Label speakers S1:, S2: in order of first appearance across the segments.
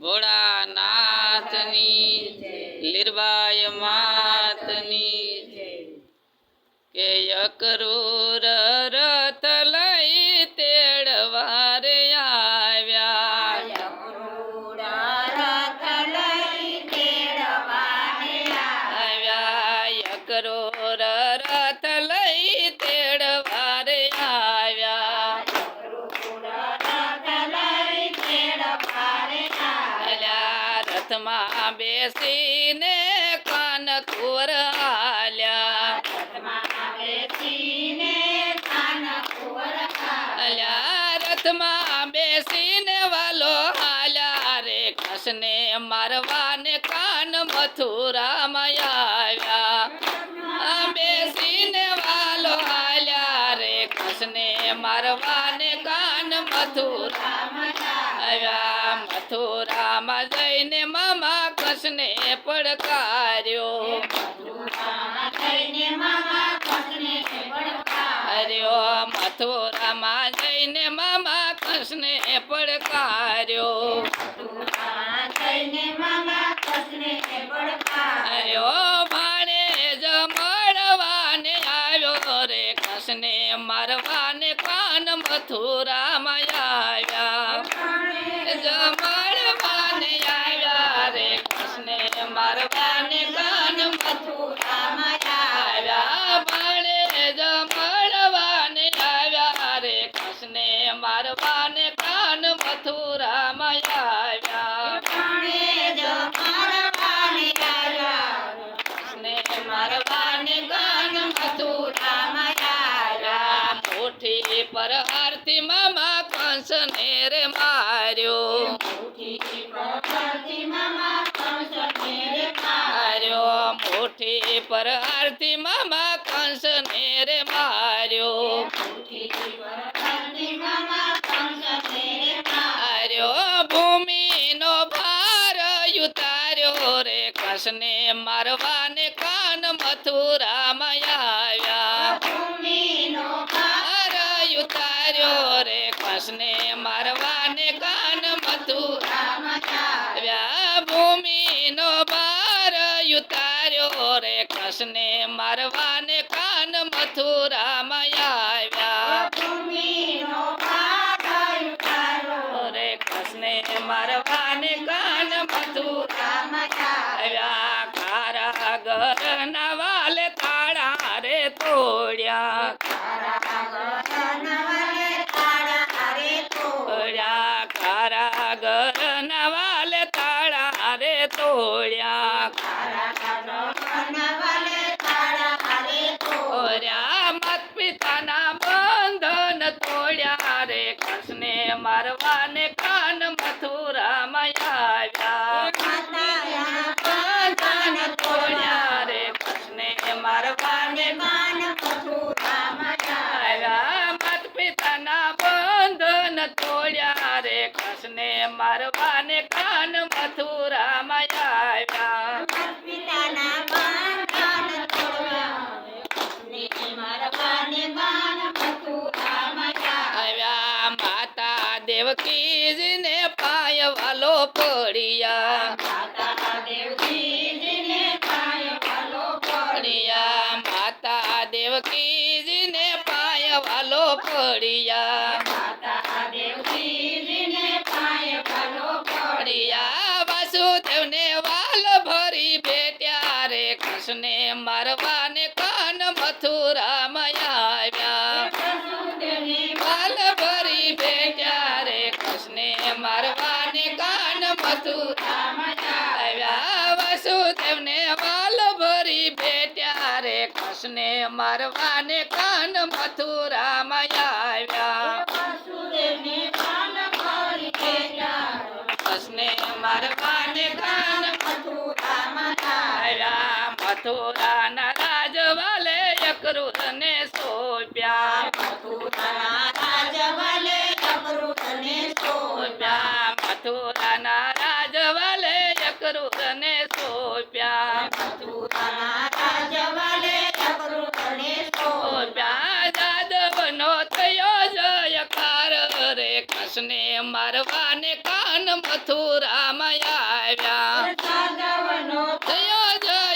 S1: ભોળાનાથની લીરબાઈ માતની કે અકરૂર રથમાં બેસીને કાન કુર આલ્યા, રથમાં બેસીને વાલો હાલ્યા. રે કૃષ્ણે મારવાને કાન મથુરામાં આવ્યા. બેસીને વાલો હાલ્યા. રે કૃષ્ણે મારવાને કાન મથુરામાં આવ્યા. મથુરામાં જઈને કૃષ્ણે પડકાર્યો. હર્યો મથુરામાં જઈને મામા કૃષ્ણે પડકાર્યો. હર્યો જ મળવાને આવ્યો રે કૃષ્ણે મારવાને કાન મથુરામાં આવ્યા. પર આરતી મામા કંસને રે માર્યો. માર્યો. મુઠ્ઠી પર આરતી મામા કંસને રે માર્યો. માર્યો. ભૂમિનો ભાર ઉતાર્યો રે કૃષ્ણે મારવાને કાન મથુરામાં આવ્યા. ઉતાર્યો રે કૃષ્ણે મારવાને કાન મથુરામાં આવ્યા ભૂમિનો બાર ઉતાર્યો રે કૃષ્ણે મારવાને કાન મથુરામાં આવ્યા રે કૃષ્ણે મારવાને કાન મથુરામાં આવ્યા ખારા ઘરના વાલે ઘરના વાલે તાળા રે તોડ્યા. તોડ્યા મત પિતાના બંધન તોડ્યા રે. કૃષ્ણે મારવાને કાન મથુરામાં આવ્યા. બંધન તોડ્યા રે. કૃષ્ણે મારવાને આવ્યા. મત પિતાના બંધન તોડ્યા રે. કૃષ્ણે મારવાને કાન મથુરામાં આવ્યા. આવ્યા. માતા દેવકીજીને પાય વાલો પડિયા માતા દેવકીજીને પાય વાલો પડ્યા પડ્યા વાસુદેવને વાલ ભરી ભેટ્યા રે કૃષ્ણે મારવાને કાન મથુરામાં આવ્યા. વાલ ભરી ભેટ્યા રે કૃષ્ણે મારવાને કાન મથુરામાં આવ્યા. વાસુદેવને વાલ ભરી ભેટ્યા રે કૃષ્ણે મારવાને કાન મથુરામાં આવ્યા મથુરાના રાજવાલે યકૃતને સોંપ્યા. મથુરાના રાજવાલે યકૃતને સોંપ્યા. મથુરાના રાજવાલે યકૃતને સોંપ્યા. મથુરાના
S2: રાજવાલે યકૃતને
S1: સોંપ્યા. જાદવનો થયો જયકાર રે કૃષ્ણે મારવાને કાન મથુરામાં આવ્યા.
S2: જાદવનો થયો જય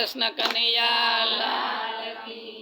S2: કૃષ્ણ
S1: કનૈયા